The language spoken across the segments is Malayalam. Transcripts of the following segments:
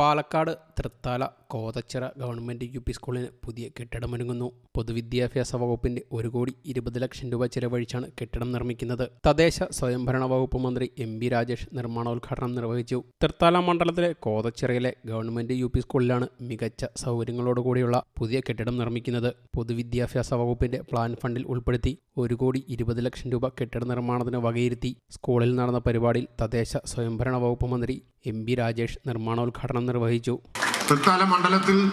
Palakkad Thrithala Kothachira government U P സ്കൂളിന് പുതിയ കെട്ടിടമൊരുങ്ങുന്നു. പൊതുവിദ്യാഭ്യാസ വകുപ്പിന്റെ ഒരു കോടി ഇരുപത് ലക്ഷം രൂപ ചെലവഴിച്ചാണ് കെട്ടിടം നിർമ്മിക്കുന്നത്. തദ്ദേശ സ്വയംഭരണ വകുപ്പ് മന്ത്രി എം ബി രാജേഷ് നിർമ്മാണോദ്ഘാടനം നിർവഹിച്ചു. തൃത്താല മണ്ഡലത്തിലെ കോതച്ചിറയിലെ ഗവൺമെന്റ് യു പി സ്കൂളിലാണ് മികച്ച സൗകര്യങ്ങളോടുകൂടിയുള്ള പുതിയ കെട്ടിടം നിർമ്മിക്കുന്നത്. പൊതുവിദ്യാഭ്യാസ വകുപ്പിന്റെ പ്ലാൻ ഫണ്ടിൽ ഉൾപ്പെടുത്തി ഒരു കോടി ഇരുപത് ലക്ഷം രൂപ കെട്ടിട നിർമ്മാണത്തിന് വകയിരുത്തി. സ്കൂളിൽ നടന്ന പരിപാടിയിൽ തദ്ദേശ സ്വയംഭരണ വകുപ്പ് മന്ത്രി എം ബി രാജേഷ് നിർമ്മാണോദ്ഘാടനം നിർവഹിച്ചു. തൃത്താല മണ്ഡലത്തിൽ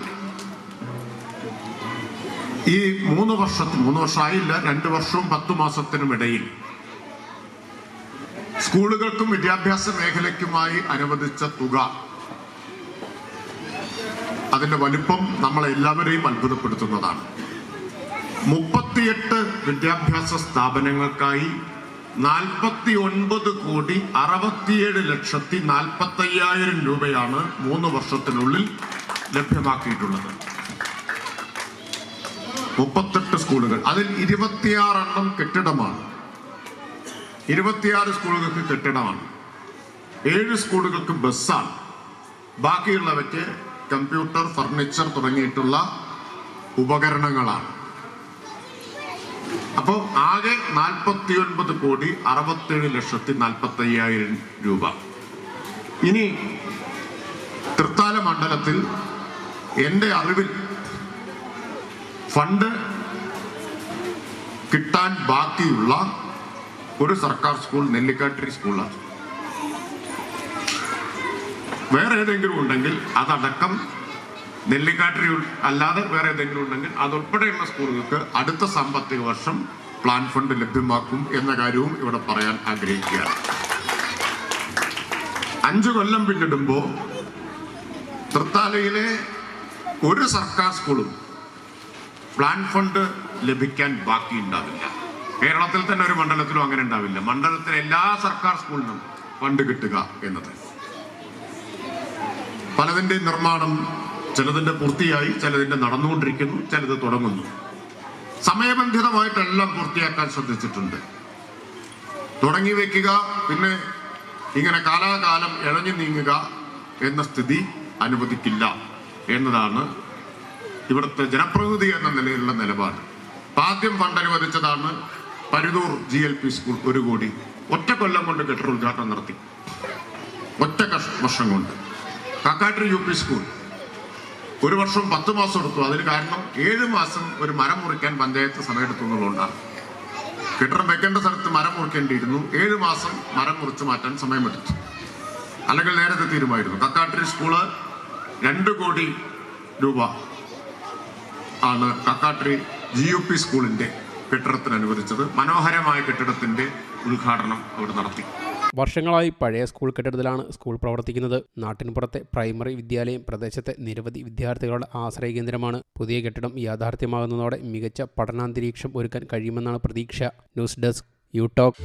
ഈ മൂന്ന് വർഷത്തിന് മൂന്ന് വർഷമായില്ല രണ്ട് വർഷവും പത്തു മാസത്തിനും ഇടയിൽ. സ്കൂളുകൾക്കും വിദ്യാഭ്യാസ മേഖലയ്ക്കുമായി അനുവദിച്ച തുക. അതിന്റെ വലിപ്പം നമ്മളെ എല്ലാവരെയും അത്ഭുതപ്പെടുത്തുന്നതാണ്. മുപ്പത്തിയെട്ട് വിദ്യാഭ്യാസ സ്ഥാപനങ്ങൾക്കായി നാൽപ്പത്തി ഒൻപത് കോടി അറുപത്തിയേഴ് ലക്ഷത്തി നാൽപ്പത്തി അയ്യായിരം രൂപയാണ് മൂന്ന് വർഷത്തിനുള്ളിൽ ലഭ്യമാക്കിയിട്ടുള്ളത്. മുപ്പത്തെട്ട് സ്കൂളുകൾ. അതിൽ ഇരുപത്തിയാറെണ്ണം കെട്ടിടമാണ്. ഇരുപത്തിയാറ് സ്കൂളുകൾക്ക് കെട്ടിടമാണ്. ഏഴ് സ്കൂളുകൾക്ക് ബസ്സാണ്. ബാക്കിയുള്ളവയ്ക്ക് കമ്പ്യൂട്ടർ ഫർണിച്ചർ തുടങ്ങിയിട്ടുള്ള ഉപകരണങ്ങളാണ്. അപ്പോൾ ആകെ നാൽപ്പത്തി ഒൻപത് കോടി അറുപത്തേഴ് ലക്ഷത്തി നാൽപ്പത്തി അയ്യായിരം രൂപ. ഇനി തൃത്താല മണ്ഡലത്തിൽ എന്റെ അറിവിൽ ഫണ്ട് കിട്ടാൻ ബാക്കിയുള്ള ഒരു സർക്കാർ സ്കൂൾ നെല്ലിക്കാട്ടിരി സ്കൂളാണ്. വേറെ ഏതെങ്കിലും ഉണ്ടെങ്കിൽ അതടക്കം നെല്ലിക്കാട്ടിരി അല്ലാതെ വേറെ ഏതെങ്കിലും ഉണ്ടെങ്കിൽ അതുൾപ്പെടെയുള്ള സ്കൂളുകൾക്ക് അടുത്ത സാമ്പത്തിക വർഷം പ്ലാൻ ഫണ്ട് ലഭ്യമാക്കും എന്ന കാര്യവും ഇവിടെ പറയാൻ ആഗ്രഹിക്കുകയാണ്. അഞ്ചു കൊല്ലം പിന്നിടുമ്പോൾ തൃത്താലയിലെ ഒരു സർക്കാർ സ്കൂളും പ്ലാൻ ഫണ്ട് ലഭിക്കാൻ ബാക്കിയുണ്ടാവില്ല. കേരളത്തിൽ തന്നെ ഒരു മണ്ഡലത്തിലും അങ്ങനെ ഉണ്ടാവില്ല. മണ്ഡലത്തിലെ എല്ലാ സർക്കാർ സ്കൂളിനും ഫണ്ട് കിട്ടുക എന്നത്. പലതിന്റെ നിർമ്മാണം ചിലതിന്റെ പൂർത്തിയായി ചിലതിന്റെ നടന്നുകൊണ്ടിരിക്കുന്നു ചിലത് തുടങ്ങുന്നു. സമയബന്ധിതമായിട്ടെല്ലാം പൂർത്തിയാക്കാൻ ശ്രദ്ധിച്ചിട്ടുണ്ട്. തുടങ്ങി വെക്കുക പിന്നെ ഇങ്ങനെ കാലാകാലം ഇഴഞ്ഞു നീങ്ങുക എന്ന സ്ഥിതി അനുവദിക്കില്ല എന്നതാണ് ഇവിടുത്തെ ജനപ്രതിനിധി എന്ന നിലയിലുള്ള നിലപാട്. ആദ്യം fund അനുവദിച്ചതാണ് Paruthur G L P school ഒരു കോടി ഒറ്റ കൊല്ലം കൊണ്ട് കെട്ടിട ഉദ്ഘാടനം നടത്തി. ഒറ്റ വർഷം കൊണ്ട്. Kakkattiri U P school. ഒരു വർഷം പത്ത് മാസം എടുത്തു. അതിന് കാരണം ഏഴ് മാസം ഒരു മരം മുറിക്കാൻ പഞ്ചായത്ത് സമയമെടുത്തു എന്നുള്ളതുകൊണ്ടാണ് കെട്ടിടം വെക്കേണ്ട സ്ഥലത്ത് മരം മുറിക്കേണ്ടിയിരുന്നു. ഏഴ് മാസം മരം മുറിച്ച് മാറ്റാൻ സമയമെടുത്തു. അല്ലെങ്കിൽ നേരത്തെ തീരുമായിരുന്നു കക്കാട്ടിരി സ്കൂൾ രണ്ട് കോടി രൂപ ആണ് കക്കാട്ടിരി ജി യു പി സ്കൂളിന്റെ കെട്ടിടത്തിന് അനുവദിച്ചത് മനോഹരമായ കെട്ടിടത്തിന്റെ ഉദ്ഘാടനം അവിടെ നടത്തി. വർഷങ്ങളായി പഴയ സ്കൂൾ കെട്ടിടത്തിലാണ് സ്കൂൾ പ്രവർത്തിക്കുന്നത്. നാട്ടിൻപുറത്തെ പ്രൈമറി വിദ്യാലയം പ്രദേശത്തെ നിരവധി വിദ്യാർത്ഥികളുടെ ആശ്രയ കേന്ദ്രമാണ്. പുതിയ കെട്ടിടം യാഥാർത്ഥ്യമാകുന്നതോടെ മികച്ച പഠനാന്തരീക്ഷം ഒരുക്കാൻ കഴിയുമെന്നാണ് പ്രതീക്ഷ. News desk you talk